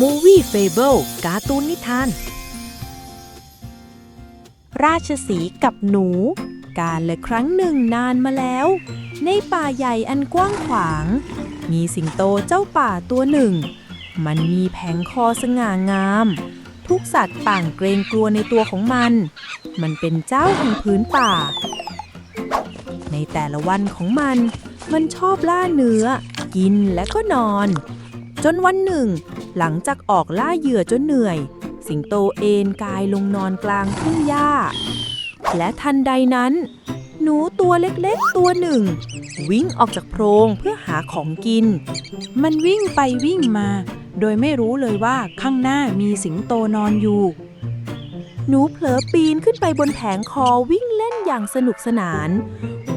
Movie Fable การ์ตูนนิทาน ราชสีกับหนู การละครั้งหนึ่งนานมาแล้ว ในป่าใหญ่อันกว้างขวาง มีสิงโตเจ้าป่าตัวหนึ่ง มันมีแผงคอสง่างาม ทุกสัตว์ต่างเกรงกลัวในตัวของมัน มันเป็นเจ้าแห่งพื้นป่า ในแต่ละวันของมัน มันชอบล่าเนื้อ กินและก็นอน จนวันหนึ่ง หลังจากออกล่าเหยื่อจนเหนื่อย สิงโตเอนกายลงนอนกลางทุ่งหญ้า และทันใดนั้น หนูตัวเล็กๆตัวหนึ่ง วิ่งออกจากโพรงเพื่อหาของกิน มันวิ่งไปวิ่งมา โดยไม่รู้เลยว่าข้างหน้ามีสิงโตนอนอยู่ หนูเผลอปีนขึ้นไปบนแผงคอวิ่งเล่นอย่างสนุกสนาน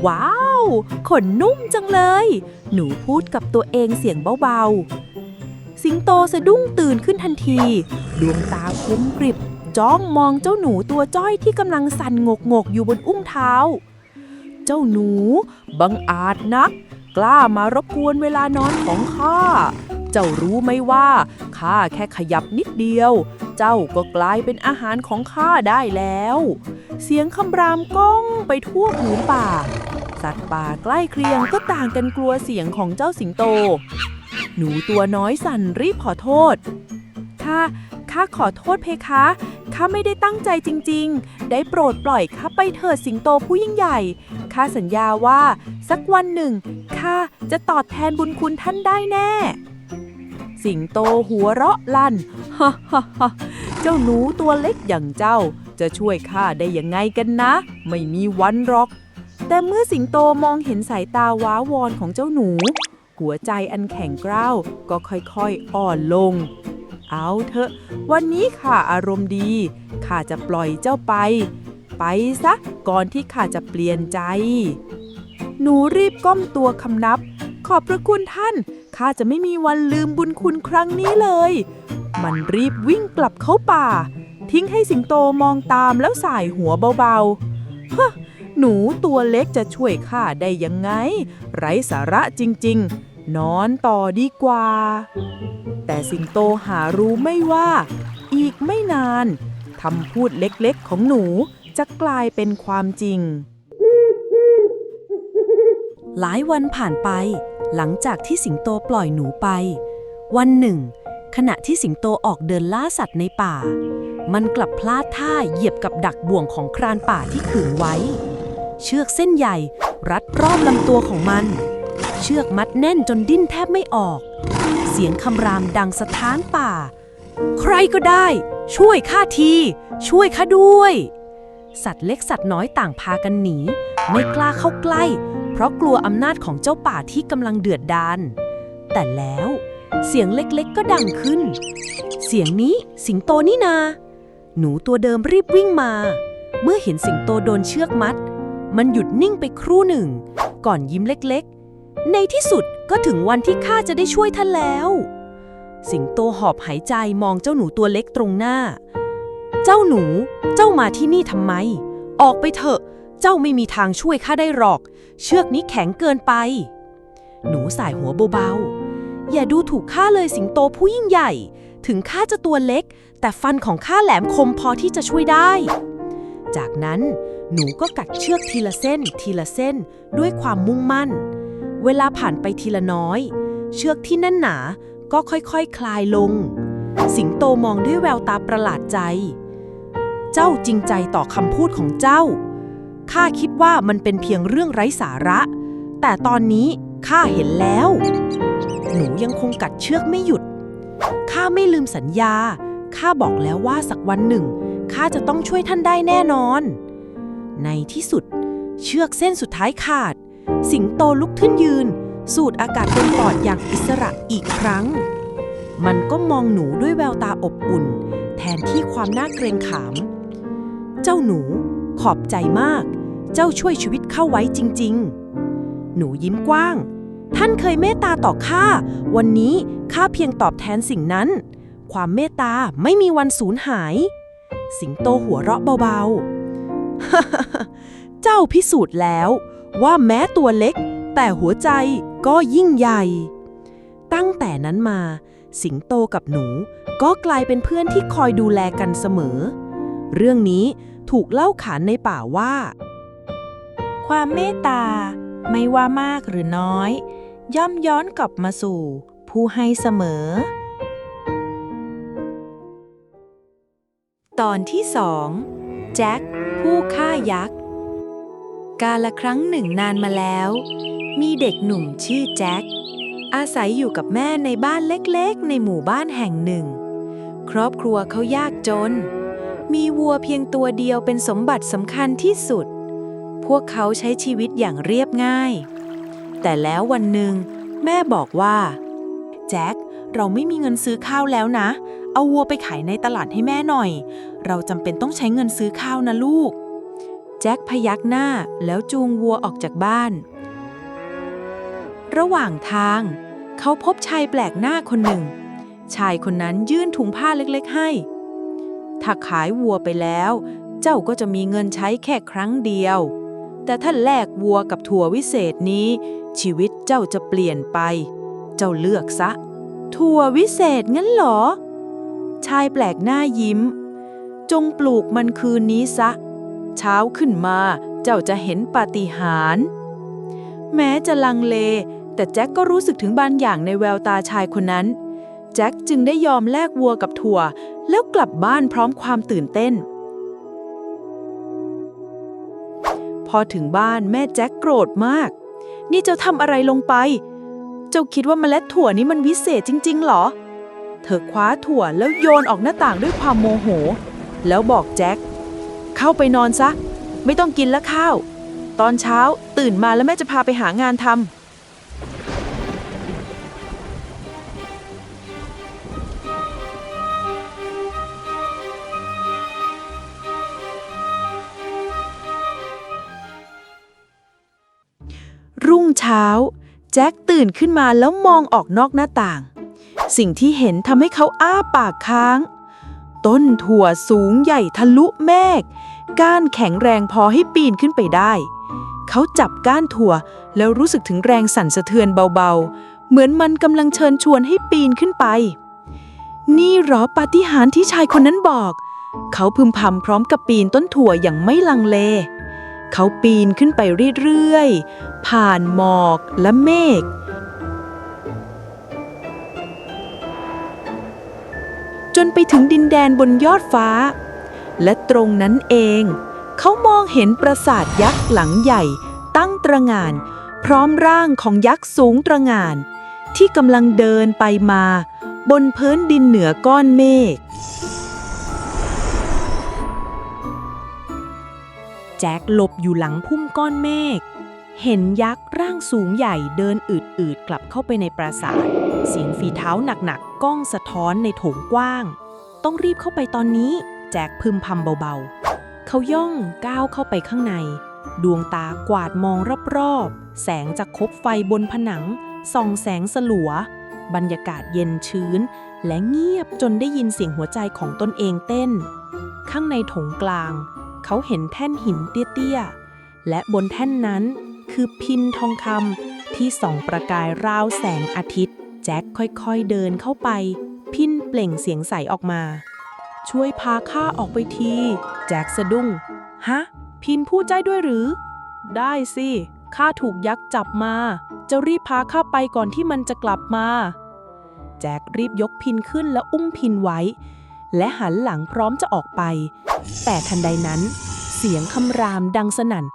ว้าว ขนนุ่มจังเลย หนูพูดกับตัวเองเสียงเบาๆ สิงโตสะดุ้งตื่นขึ้นทันที ดวงตาคมกริบ จ้องมองเจ้าหนูตัวจ้อยที่กำลังสั่นงกงกอยู่บนอุ้งเท้า เจ้าหนู บังอาจนัก กล้ามารบกวนเวลานอนของข้า เจ้ารู้ไหมว่าข้าแค่ขยับนิดเดียว เจ้าก็กลายเป็นอาหารของข้าได้แล้ว เสียงคำรามก้องไปทั่วผืนป่า สัตว์ป่าใกล้เคียงก็ต่างกันกลัวเสียงของเจ้าสิงโต หนูตัวน้อยสั่นรีบขอโทษข้าข้าขอโทษเพคะ ข้าไม่ได้ตั้งใจจริง ๆ ได้โปรดปล่อยข้าไปเถิดสิงโตผู้ยิ่งใหญ่ ข้าสัญญาว่า สักวันหนึ่งข้าจะตอบแทนบุญคุณท่านได้แน่ สิงโตหัวเราะลั่นฮ่าฮ่าฮ่าเจ้าหนูตัวเล็กอย่างเจ้าจะช่วยข้าได้ยังไงกันนะ ไม่มีวันหรอก แต่เมื่อสิงโตมองเห็นสายตาว้าวอนของเจ้าหนู หัวใจอันแข็งกร้าวก็ค่อยๆอ่อนลง เอาเถอะ วันนี้ข้าอารมณ์ดี ข้าจะปล่อยเจ้าไป ไปซะก่อนที่ข้าจะเปลี่ยนใจ หนูรีบก้มตัวคำนับ ขอบพระคุณท่าน ข้าจะไม่มีวันลืมบุญคุณครั้งนี้เลย มันรีบวิ่งกลับเข้าป่า ทิ้งให้สิงโตมองตามแล้วสายหัวเบาๆฮะหนูตัวเล็กจะช่วยข้าได้ยังไง ไร้สาระจริง ๆ นอนต่อดีกว่า แต่สิงโตหารู้ไม่ว่า อีกไม่นานคำพูดเล็กๆของหนูจะกลายเป็นความจริง หลายวันผ่านไป หลังจากที่สิงโตปล่อยหนูไป วันหนึ่ง ขณะที่สิงโตออกเดินล่าสัตว์ในป่า มันกลับพลาดท่าเหยียบกับดักบ่วงของครานป่าที่ขึงไว้ เชือกเส้นใหญ่รัดรอบลำตัวของมัน เชือกมัดแน่นจนดิ้นแทบไม่ออก เสียงคำรามดังสะท้านป่า ใครก็ได้ ช่วยข้าที ช่วยข้าด้วย สัตว์เล็กสัตว์น้อยต่างพากันหนี ไม่กล้าเข้าใกล้ เพราะกลัวอำนาจของเจ้าป่าที่กำลังเดือดดาลแต่แล้วเสียงเล็กๆก็ดังขึ้น เสียงนี้สิงโตนี่นา หนูตัวเดิมรีบวิ่งมา เมื่อเห็นสิงโตโดนเชือกมัด มันหยุดนิ่งไปครู่หนึ่ง ก่อนยิ้มเล็กๆ ในที่สุดก็ถึงวันที่ข้าจะได้ช่วยท่านแล้ว สิงโตหอบหายใจมองเจ้าหนูตัวเล็กตรงหน้า เจ้าหนู เจ้ามาที่นี่ทำไม ออกไปเถอะ เจ้าไม่มีทางช่วยข้าได้หรอก เชือกนี้แข็งเกินไป หนูสายหัวเบาๆ อย่าดูถูกข้าเลยสิงโตผู้ยิ่งใหญ่ ถึงข้าจะตัวเล็ก แต่ฟันของข้าแหลมคมพอที่จะช่วยได้ จากนั้นหนูก็กัดเชือกทีละเส้น ทีละเส้นด้วยความมุ่งมั่น เวลาผ่านไปทีละน้อย เชือกที่แน่นหนาก็ค่อยๆคคลายลง สิงโตมองด้วยแววตาประหลาดใจ เจ้าจริงใจต่อคำพูดของเจ้า ข้าคิดว่ามันเป็นเพียงเรื่องไร้สาระ แต่ตอนนี้ข้าเห็นแล้ว หนูยังคงกัดเชือกไม่หยุด ข้าไม่ลืมสัญญา ข้าบอกแล้วว่าสักวันหนึ่ง ข้าจะต้องช่วยท่านได้แน่นอน ในที่สุด เชือกเส้นสุดท้ายขาด สิงโตลุกขึ้นยืน สูดอากาศเต็มปอดอย่างอิสระอีกครั้ง มันก็มองหนูด้วยแววตาอบอุ่น แทนที่ความน่าเกรงขาม เจ้าหนูขอบใจมาก เจ้าช่วยชีวิตเข้าไว้จริง ๆ หนูยิ้มกว้าง ท่านเคยเมตตาต่อข้า วันนี้ข้าเพียงตอบแทนสิ่งนั้น ความเมตตาไม่มีวันสูญหาย สิงโตหัวเราะเบาๆ เจ้าพิสูจน์แล้ว ว่าแม้ตัวเล็ก แต่หัวใจก็ยิ่งใหญ่ ตั้งแต่นั้นมา สิงโตกับหนูก็กลายเป็นเพื่อนที่คอยดูแลกันเสมอ เรื่องนี้ถูกเล่าขานในป่าว่า ความเมตตา ไม่ว่ามากหรือน้อย ย่อมย้อนกลับมาสู่ ผู้ให้เสมอ ตอนที่สองแจ็คผู้ฆ่ายักษ์ กาละครั้งหนึ่งนานมาแล้ว มีเด็กหนุ่มชื่อแจ็ค อาศัยอยู่กับแม่ในบ้านเล็กๆ ในหมู่บ้านแห่งหนึ่ง ครอบครัวเขายากจน มีวัวเพียงตัวเดียวเป็นสมบัติสำคัญที่สุด พวกเขาใช้ชีวิตอย่างเรียบง่าย แต่แล้ววันหนึ่ง แม่บอกว่า แจ็คเราไม่มีเงินซื้อข้าวแล้วนะ เอาวัวไปขายในตลาดให้แม่หน่อย เราจำเป็นต้องใช้เงินซื้อข้าวนะลูก แจ็คพยักหน้าแล้วจูงวัวออกจากบ้าน ระหว่างทาง เขาพบชายแปลกหน้าคนหนึ่ง ชายคนนั้นยื่นถุงผ้าเล็กๆให้ ถ้าขายวัวไปแล้ว เจ้าก็จะมีเงินใช้แค่ครั้งเดียว แต่ถ้าแลกวัวกับถั่ววิเศษนี้ ชีวิตเจ้าจะเปลี่ยนไป เจ้าเลือกซะ ถั่ววิเศษงั้นหรอ ชายแปลกหน้ายิ้ม จงปลูกมันคืนนี้ซะเช้าขึ้นมาเจ้าจะเห็นปาฏิหาริย์แม้จะลังเล แต่แจ็คก็รู้สึกถึงบางอย่างในแววตาชายคนนั้น แจ็คจึงได้ยอมแลกวัวกับถั่ว แล้วกลับบ้านพร้อมความตื่นเต้น พอถึงบ้านแม่แจ็คโกรธมาก นี่เจ้าทำอะไรลงไป เจ้าคิดว่าเมล็ดถั่วนี้มันวิเศษจริง ๆ หรอ เธอคว้าถั่วแล้วโยนออกหน้าต่างด้วยความโมโห แล้วบอกแจ็ค เข้าไปนอนซะ ไม่ต้องกินแล้วข้าว ตอนเช้าตื่นมาแล้วแม่จะพาไปหางานทำรุ่งเช้า แจ็คตื่นขึ้นมาแล้วมองออกนอกหน้าต่าง สิ่งที่เห็นทำให้เขาอ้าปากค้าง ต้นถั่วสูงใหญ่ทะลุเมฆ ก้านแข็งแรงพอให้ปีนขึ้นไปได้ เขาจับก้านถั่วแล้วรู้สึกถึงแรงสั่นสะเทือนเบาๆ เหมือนมันกำลังเชิญชวนให้ปีนขึ้นไป นี่หรอปาฏิหาริย์ที่ชายคนนั้นบอก เขาพึมพำพร้อมกับปีนต้นถั่วอย่างไม่ลังเล เขาปีนขึ้นไปเรื่อยๆ ผ่านหมอกและเมฆจนไปถึงดินแดนบนยอดฟ้า และตรงนั้นเอง เขามองเห็นปราสาทยักษ์หลังใหญ่ ตั้งตระงาน พร้อมร่างของยักษ์สูงตระงาน ที่กำลังเดินไปมา บนพื้นดินเหนือก้อนเมฆแจ็คหลบอยู่หลังพุ่มก้อนเมฆ เห็นยักษ์ร่างสูงใหญ่เดินอืดๆกลับเข้าไปในปราสาท เสียงฝีเท้าหนักๆก้องสะท้อนในโถงกว้าง ต้องรีบเข้าไปตอนนี้ แจ็คพึมพำเบาๆ เขาย่องก้าวเข้าไปข้างใน ดวงตากวาดมองรอบๆ แสงจากคบไฟบนผนัง ส่องแสงสลัว บรรยากาศเย็นชื้น และเงียบจนได้ยินเสียงหัวใจของตนเองเต้น ข้างในถงกลาง เขาเห็นแท่นหินเตี้ยๆ และบนแท่นนั้นคือพินทองคำที่ส่องประกายราวแสงอาทิตย์ แจ็คค่อยๆเดินเข้าไป พินเปล่งเสียงใสออกมา ช่วยพาข้าออกไปที แจ็คสะดุ้ง ฮะ พินพูดใจด้วยหรือ ได้สิ ข้าถูกยักษ์จับมา จะรีบพาข้าไปก่อนที่มันจะกลับมา แจ็ครีบยกพินขึ้นแล้วอุ้มพินไว้ และหันหลังพร้อมจะออกไป แต่ทันใดนั้น เสียงคำรามดังสนั่น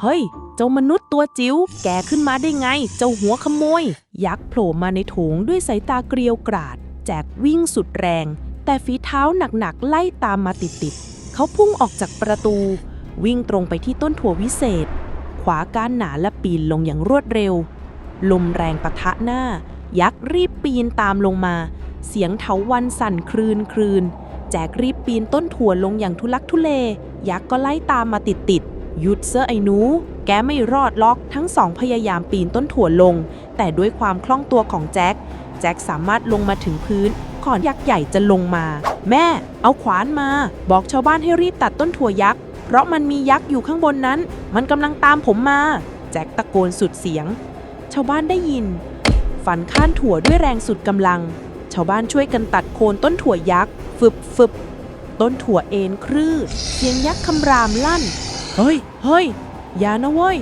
เฮ้ย เจ้ามนุษย์ตัวจิ๋ว แกขึ้นมาได้ไง เจ้าหัวขโมย ยักษ์โผล่มาในโถงด้วยสายตาเกรียวกราด แจกวิ่งสุดแรง แต่ฝีเท้าหนักๆไล่ตามมาติดๆเขาพุ่งออกจากประตู วิ่งตรงไปที่ต้นถั่ววิเศษ ขวาก้านหนาและปีนลงอย่างรวดเร็ว ลมแรงปะทะหน้า ยักษ์รีบปีนตามลงมา เสียงเถาวันสั่นคลืนคลืนแจกรีบปีนต้นถั่วลงอย่างทุลักทุเล ยักษ์ก็ไล่ตามมาติดติดๆหยุดเซอไอ้หนู แกไม่รอดล็อกทั้งสองพยายามปีนต้นถั่วลง แต่ด้วยความคล่องตัวของแจ็ค แจ็คสามารถลงมาถึงพื้นก่อนยักษ์ใหญ่จะลงมา แม่ เอาขวานมา บอกชาวบ้านให้รีบตัดต้นถั่วยักษ์ เพราะมันมียักษ์อยู่ข้างบนนั้น มันกำลังตามผมมา แจ็คตะโกนสุดเสียง ชาวบ้านได้ยินฟันข้านถั่วด้วยแรงสุดกำลัง ชาวบ้านช่วยกันตัดโคนต้นถั่วยักษ์ฟึบฟึบต้นถั่วเอ็นครืดเสียงยักษ์คำรามลั่น เฮ้ย เฮ้ย อย่านะเว้ย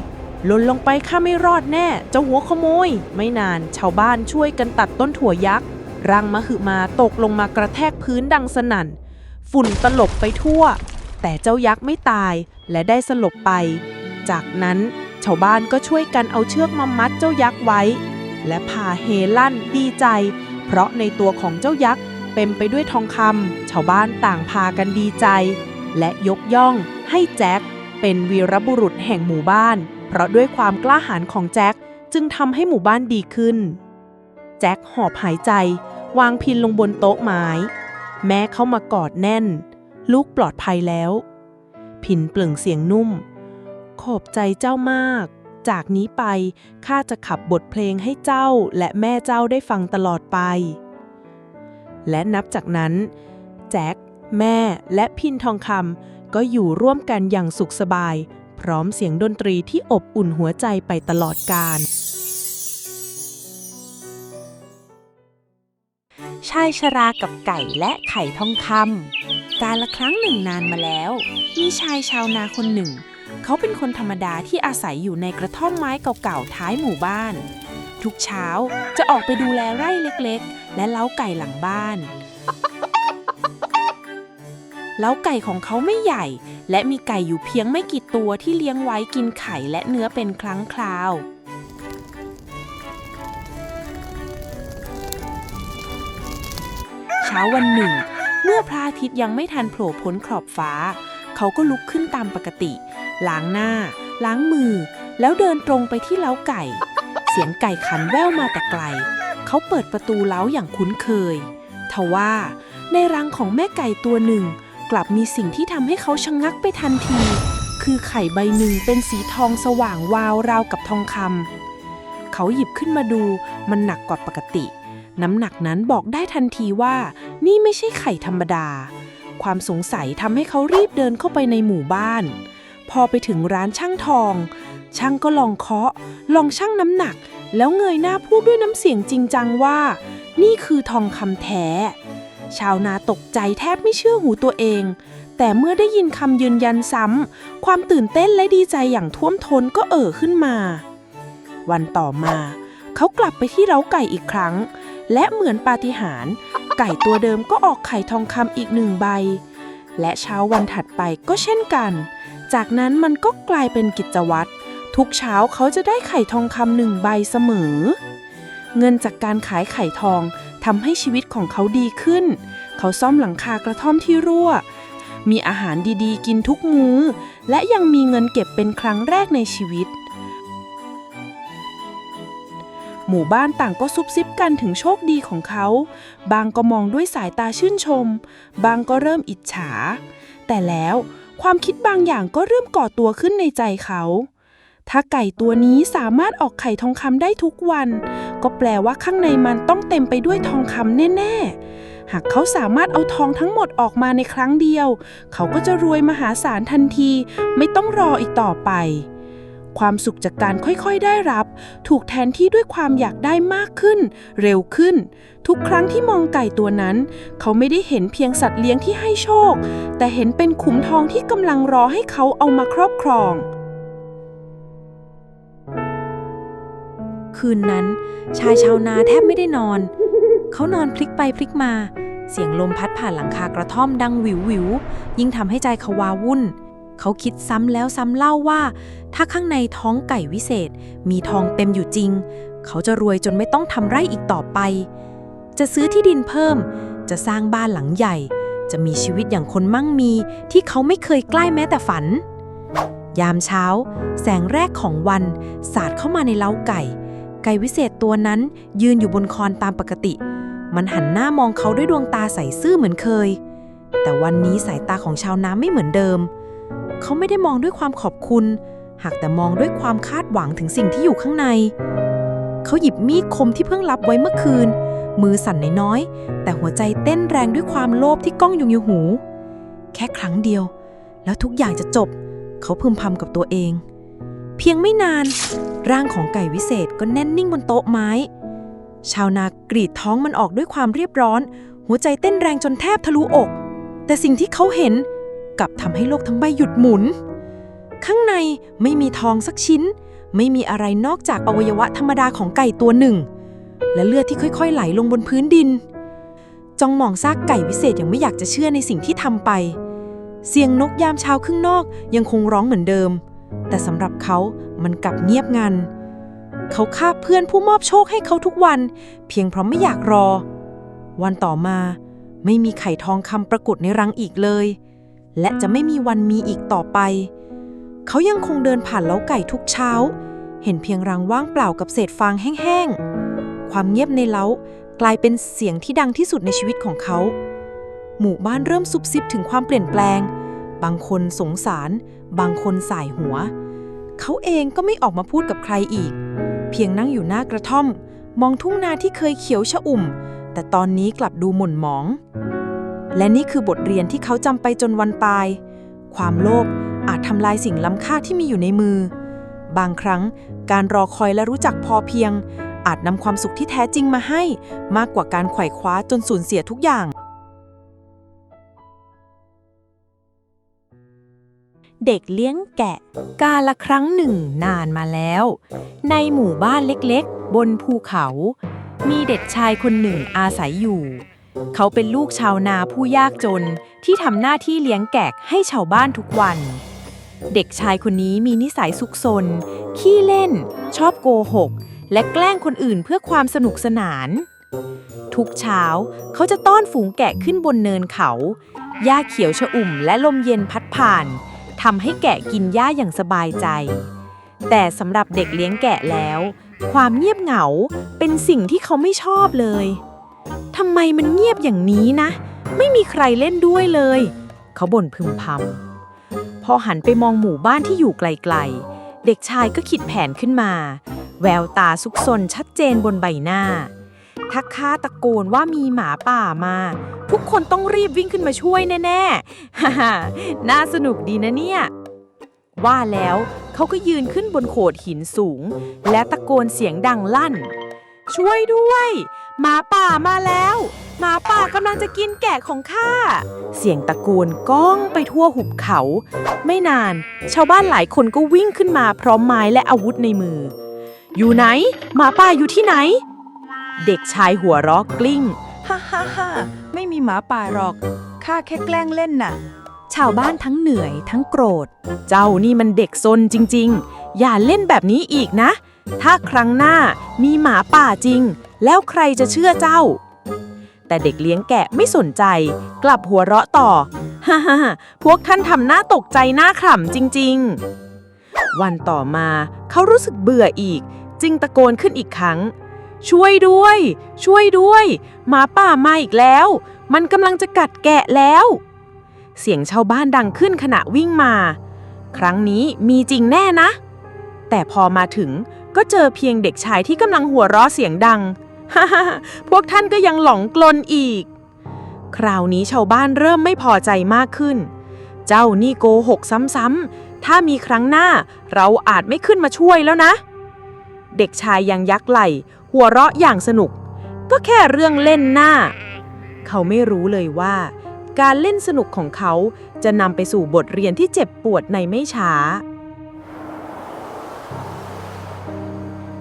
หล่นลงไปข้าไม่รอดแน่ เจ้าหัวขโมย ไม่นานชาวบ้านช่วยกันตัดต้นถั่วยักษ์รังมหึมาตกลงมากระแทกพื้นดังสนั่น ฝุ่นตลบไปทั่ว แต่เจ้ายักษ์ไม่ตายและได้สลบไป จากนั้นชาวบ้านก็ช่วยกันเอาเชือกมามัดเจ้ายักษ์ไว้ และพาเฮลั่นดีใจ เพราะในตัวของเจ้ายักษ์เต็มไปด้วยทองคำชาวบ้านต่างพากันดีใจ และยกย่องให้แจ็คเป็นวีรบุรุษแห่งหมู่บ้าน เพราะด้วยความกล้าหาญของแจ็คจึงทำให้หมู่บ้านดีขึ้น แจ็คหอบหายใจ วางพินลงบนโต๊ะไม้ แม่เข้ามากอดแน่น ลูกปลอดภัยแล้ว พินเปล่งเสียงนุ่ม ขอบใจเจ้ามาก จากนี้ไปข้าจะขับบทเพลงให้เจ้าและแม่เจ้าได้ฟังตลอดไป และนับจากนั้น แจ็คแม่และพินทองคำก็อยู่ร่วมกันอย่างสุขสบาย พร้อมเสียงดนตรีที่อบอุ่นหัวใจไปตลอดกาลชายชรากับไก่และไข่ทองคำการละครั้งหนึ่งนานมาแล้ว มีชายชาวนาคนหนึ่ง เขาเป็นคนธรรมดาที่อาศัยอยู่ในกระท่อมไม้เก่าๆท้ายหมู่บ้าน ทุกเช้าจะออกไปดูแลไร่เล็กๆ และเล้าไก่หลังบ้าน เล้าไก่ของเขาไม่ใหญ่ และมีไก่อยู่เพียงไม่กี่ตัวที่เลี้ยงไว้กินไข่และเนื้อเป็นครั้งคราว เช้าวันหนึ่ง เมื่อพระอาทิตย์ยังไม่ทันโผล่พ้นขอบฟ้า เขาก็ลุกขึ้นตามปกติ ล้างหน้า ล้างมือ แล้วเดินตรงไปที่เล้าไก่ เสียงไก่ขันแว่วมาแต่ไกล เขาเปิดประตูเล้าอย่างคุ้นเคยทว่าในรังของแม่ไก่ตัวหนึ่ง กลับมีสิ่งที่ทำให้เขาชะงงักไปทันที คือไข่ใบหนึ่งเป็นสีทองสว่างวาวราวกับทองคำเขาหยิบขึ้นมาดูมันหนักกว่าปกติ น้ำหนักนั้นบอกได้ทันทีว่า นี่ไม่ใช่ไข่ธรรมดา ความสงสัยทำให้เขารีบเดินเข้าไปในหมู่บ้าน พอไปถึงร้านช่างทอง ช่างก็ลองเคาะ ลองชั่งน้ำหนัก แล้วเงยหน้าพูดด้วยน้ำเสียงจริงจังว่า นี่คือทองคำแท้ ชาวนาตกใจแทบไม่เชื่อหูตัวเอง แต่เมื่อได้ยินคำยืนยันซ้ำ ความตื่นเต้นและดีใจอย่างท่วมท้นก็เอ่อขึ้นมา วันต่อมา เขากลับไปที่เล้าไก่อีกครั้ง และเหมือนปาฏิหาริย์ไก่ตัวเดิมก็ออกไข่ทองคำอีกหนึ่งใบ และเช้าวันถัดไปก็เช่นกัน จากนั้นมันก็กลายเป็นกิจวัตรทุกเช้าเขาจะได้ไข่ทองคำหนึ่งใบเสมอ เงินจากการขายไข่ทอง ทำให้ชีวิตของเขาดีขึ้น เขาซ่อมหลังคากระท่อมที่รั่ว มีอาหารดีๆ กินทุกมื้อ และยังมีเงินเก็บเป็นครั้งแรกในชีวิต หมู่บ้านต่างก็ซุบซิบกันถึงโชคดีของเขา บางก็มองด้วยสายตาชื่นชม บางก็เริ่มอิจฉา แต่แล้วความคิดบางอย่างก็เริ่มก่อตัวขึ้นในใจเขา ถ้าไก่ตัวนี้สามารถออกไข่ทองคำได้ทุกวัน ก็แปลว่าข้างในมันต้องเต็มไปด้วยทองคำแน่ ๆ หากเขาสามารถเอาทองทั้งหมดออกมาในครั้งเดียว เขาก็จะรวยมหาศาลทันที ไม่ต้องรออีกต่อไป ความสุขจากการค่อยๆได้รับ ถูกแทนที่ด้วยความอยากได้มากขึ้น เร็วขึ้น ทุกครั้งที่มองไก่ตัวนั้น เขาไม่ได้เห็นเพียงสัตว์เลี้ยงที่ให้โชค แต่เห็นเป็นขุมทองที่กำลังรอให้เขาเอามาครอบครอง คืนนั้น ชายชาวนาแทบไม่ได้นอน เขานอนพลิกไปพลิกมา เสียงลมพัดผ่านหลังคากระท่อมดังวิววิวยิ่งทำให้ใจเขาวาวุ่น เขาคิดซ้ำแล้วซ้ำเล่าว่า ถ้าข้างในท้องไก่วิเศษ มีทองเต็มอยู่จริง เขาจะรวยจนไม่ต้องทำไร่อีกต่อไป จะซื้อที่ดินเพิ่ม จะสร้างบ้านหลังใหญ่ จะมีชีวิตอย่างคนมั่งมี ที่เขาไม่เคยใกล้แม้แต่ฝันยามเช้า แสงแรกของวัน สาดเข้ามาในเล้าไก่ ไก่วิเศษตัวนั้นยืนอยู่บนคอนตามปกติ มันหันหน้ามองเขาด้วยดวงตาใสซื่อเหมือนเคย แต่วันนี้สายตาของชาวนาไม่เหมือนเดิม เขาไม่ได้มองด้วยความขอบคุณ หากแต่มองด้วยความคาดหวังถึงสิ่งที่อยู่ข้างใน เขาหยิบมีดคมที่เพิ่งรับไว้เมื่อคืน มือสั่นน้อยๆแต่หัวใจเต้นแรงด้วยความโลภที่ก้องอยู่ในหู แค่ครั้งเดียว แล้วทุกอย่างจะจบ เขาพึมพำกับตัวเอง เพียงไม่นาน ร่างของไก่วิเศษก็แน่นนิ่งบนโต๊ะไม้ ชาวนากรีดท้องมันออกด้วยความเรียบร้อน หัวใจเต้นแรงจนแทบทะลุอก แต่สิ่งที่เขาเห็นกลับทำให้โลกทั้งใบหยุดหมุน ข้างในไม่มีทองสักชิ้น ไม่มีอะไรนอกจากอวัยวะธรรมดาของไก่ตัวหนึ่ง และเลือดที่ค่อยๆ ไหลลงบนพื้นดิน จองมองซากไก่วิเศษยังไม่อยากจะเชื่อในสิ่งที่ทำไป เสียงนกยามเช้าครึ่งนอกยังคงร้องเหมือนเดิม แต่สำหรับเขามันกลับเงียบงัน เขาฆ่าเพื่อนผู้มอบโชคให้เขาทุกวัน เพียงเพราะไม่อยากรอ วันต่อมาไม่มีไข่ทองคำปรากฏในรังอีกเลย และจะไม่มีวันมีอีกต่อไป เขายังคงเดินผ่านเล้าไก่ทุกเช้า เห็นเพียงรังว่างเปล่ากับเศษฟางแห้งๆ ความเงียบในเล้ากลายเป็นเสียงที่ดังที่สุดในชีวิตของเขา หมู่บ้านเริ่มซุบซิบถึงความเปลี่ยนแปลง บางคนสงสาร บางคนสายหัว เขาเองก็ไม่ออกมาพูดกับใครอีก เพียงนั่งอยู่หน้ากระท่อม มองทุ่งนาที่เคยเขียวชอุ่ม แต่ตอนนี้กลับดูหม่นหมอง และนี่คือบทเรียนที่เขาจำไปจนวันตาย ความโลภอาจทำลายสิ่งล้ำค่าที่มีอยู่ในมือ บางครั้งการรอคอยและรู้จักพอเพียง อาจนำความสุขที่แท้จริงมาให้ มากกว่าการไขว่คว้าจนสูญเสียทุกอย่าง เด็กเลี้ยงแกะ กาละครั้งหนึ่งนานมาแล้ว ในหมู่บ้านเล็กๆ บนภูเขา มีเด็กชายคนหนึ่งอาศัยอยู่ เขาเป็นลูกชาวนาผู้ยากจนที่ทำหน้าที่เลี้ยงแกะให้ชาวบ้านทุกวัน เด็กชายคนนี้มีนิสัยซุกซน ขี้เล่น ชอบโกหก และแกล้งคนอื่นเพื่อความสนุกสนาน ทุกเช้าเขาจะต้อนฝูงแกะขึ้นบนเนินเขาหญ้าเขียวชอุ่มและลมเย็นพัดผ่าน ทำให้แกะกินหญ้าอย่างสบายใจ แต่สำหรับเด็กเลี้ยงแกะแล้ว ความเงียบเหงาเป็นสิ่งที่เขาไม่ชอบเลยทำไมมันเงียบอย่างนี้นะ ไม่มีใครเล่นด้วยเลย เขาบ่นพึมพำพอหันไปมองหมู่บ้านที่อยู่ไกลๆ เด็กชายก็คิดแผนขึ้นมา แววตาซุกซนชัดเจนบนใบหน้า ถ้าข้าตะโกนว่ามีหมาป่ามา ทุกคนต้องรีบวิ่งขึ้นมาช่วยแน่ๆ ฮ่าฮน่าสนุกดีนะเนี่ย ว่าแล้วเขาก็ยืนขึ้นบนโขดหินสูง และตะโกนเสียงดังลั่น ช่วยด้วย หมาป่ามาแล้ว หมาป่ากำลังจะกินแกะของข้า เสียงตะโกนก้องไปทั่วหุบเขา ไม่นาน ชาวบ้านหลายคนก็วิ่งขึ้นมาพร้อมไม้และอาวุธในมือ อยู่ไหน หมาป่าอยู่ที่ไหน เด็กชายหัวเร้อกลิ้ง ฮ่าฮ่าฮ่าไม่มีหมาป่าหรอก ข้าแค่แกล้งเล่นน่ะ ชาวบ้านทั้งเหนื่อยทั้งโกรธ เจ้านี่มันเด็กซนจริง ๆ อย่าเล่นแบบนี้อีกนะ ถ้าครั้งหน้ามีหมาป่าจริง แล้วใครจะเชื่อเจ้า แต่เด็กเลี้ยงแกะไม่สนใจ กลับหัวเราะต่อ ฮ่าฮ่าพวกท่านทำหน้าตกใจหน้าขำจริง ๆ วันต่อมาเขารู้สึกเบื่ออีก จึงตะโกนขึ้นอีกครั้ง ช่วยด้วย ช่วยด้วย หมาป่ามาอีกแล้ว มันกำลังจะกัดแกะแล้ว เสียงชาวบ้านดังขึ้นขณะวิ่งมา ครั้งนี้มีจริงแน่นะ แต่พอมาถึงก็เจอเพียงเด็กชายที่กำลังหัวเราะเสียงดังฮ่าฮ่าพวกท่านก็ยังหลงกลนอีก คราวนี้ชาวบ้านเริ่มไม่พอใจมากขึ้น เจ้านี่โกหกซ้ำๆ ถ้ามีครั้งหน้าเราอาจไม่ขึ้นมาช่วยแล้วนะ เด็กชายยังยักไหล่ หัวเราะอย่างสนุก ก็แค่เรื่องเล่นหน้า เขาไม่รู้เลยว่า การเล่นสนุกของเขาจะนำไปสู่บทเรียนที่เจ็บปวดในไม่ช้า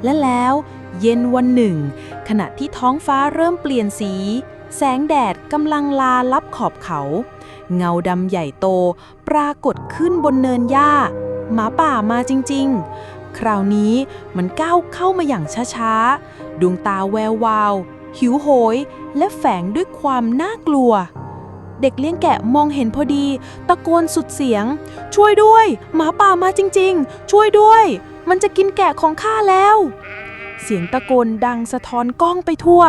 และแล้วเย็นวันหนึ่ง ขณะที่ท้องฟ้าเริ่มเปลี่ยนสี แสงแดดกำลังลาลับขอบเขา เงาดำใหญ่โต ปรากฏขึ้นบนเนินหญ้า หมาป่ามาจริง ๆ คราวนี้มันก้าวเข้ามาอย่างช้าๆ ดวงตาแวววาว หิวโหย และแฝงด้วยความน่ากลัว เด็กเลี้ยงแกะมองเห็นพอดี ตะโกนสุดเสียง ช่วยด้วย หมาป่ามาจริงๆ ช่วยด้วย มันจะกินแกะของข้าแล้ว เสียงตะโกนดังสะท้อนกล้องไปทั่ว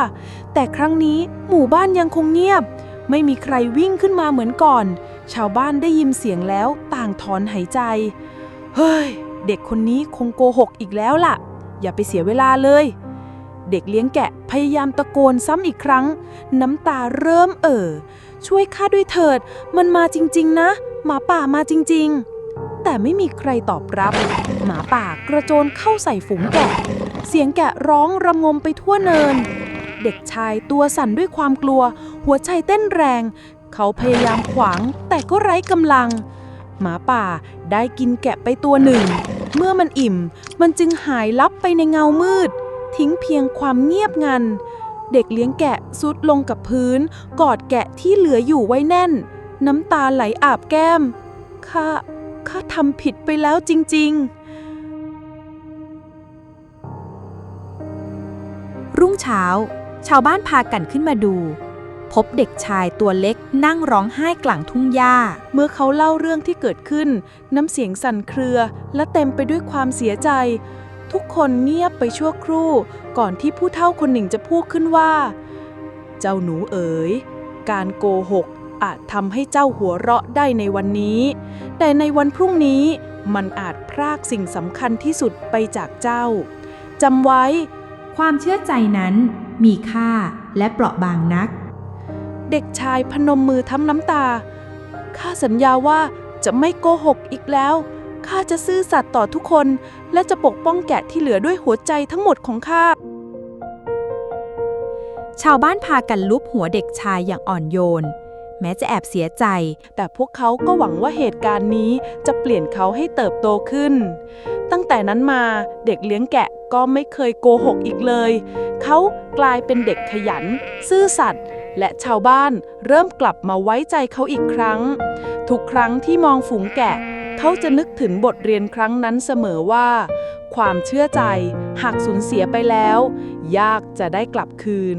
แต่ครั้งนี้หมู่บ้านยังคงเงียบ ไม่มีใครวิ่งขึ้นมาเหมือนก่อน ชาวบ้านได้ยินเสียงแล้วต่างถอนหายใจ เฮ้ย เด็กคนนี้คงโกหกอีกแล้วล่ะ อย่าไปเสียเวลาเลย เด็กเลี้ยงแกะพยายามตะโกนซ้ำอีกครั้ง น้ำตาเริ่มเอ่อ ช่วยข้าด้วยเถิด มันมาจริง ๆ นะ หมาป่ามาจริง ๆ แต่ไม่มีใครตอบรับ หมาป่ากระโจนเข้าใส่ฝูงแกะ เสียงแกะร้องระงมไปทั่วเนิน เด็กชายตัวสั่นด้วยความกลัว หัวใจเต้นแรง เขาพยายามขวางแต่ก็ไร้กำลังหมาป่าได้กินแกะไปตัวหนึ่ง เมื่อมันอิ่มมันจึงหายลับไปในเงามืด ทิ้งเพียงความเงียบงัน เด็กเลี้ยงแกะซุดลงกับพื้น กอดแกะที่เหลืออยู่ไว้แน่น น้ำตาไหลอาบแก้ม ข้า ข้าทำผิดไปแล้วจริง ๆรุ่งเช้า ชาวบ้านพากันขึ้นมาดู พบเด็กชายตัวเล็กนั่งร้องไห้กลางทุ่งหญ้า เมื่อเขาเล่าเรื่องที่เกิดขึ้น น้ำเสียงสั่นเครือ และเต็มไปด้วยความเสียใจ ทุกคนเงียบไปชั่วครู่ ก่อนที่ผู้เฒ่าคนหนึ่งจะพูดขึ้นว่า เจ้าหนูเอ๋ย การโกหกอาจทำให้เจ้าหัวเราะได้ในวันนี้ แต่ในวันพรุ่งนี้มันอาจพรากสิ่งสำคัญที่สุดไปจากเจ้าจำไว้ ความเชื่อใจนั้นมีค่าและเปราะบางนัก เด็กชายพนมมือทั้งน้ำตา ข้าสัญญาว่าจะไม่โกหกอีกแล้ว ข้าจะซื่อสัตย์ต่อทุกคน และจะปกป้องแกะที่เหลือด้วยหัวใจทั้งหมดของข้า ชาวบ้านพากันลุบหัวเด็กชายอย่างอ่อนโยน แม้จะแอบเสียใจ แต่พวกเขาก็หวังว่าเหตุการณ์นี้จะเปลี่ยนเขาให้เติบโตขึ้น ตั้งแต่นั้นมาเด็กเลี้ยงแกะก็ไม่เคยโกหกอีกเลย เขากลายเป็นเด็กขยัน ซื่อสัตย์ และชาวบ้านเริ่มกลับมาไว้ใจเขาอีกครั้ง ทุกครั้งที่มองฝูงแกะ เขาจะนึกถึงบทเรียนครั้งนั้นเสมอว่า ความเชื่อใจหากสูญเสียไปแล้ว ยากจะได้กลับคืน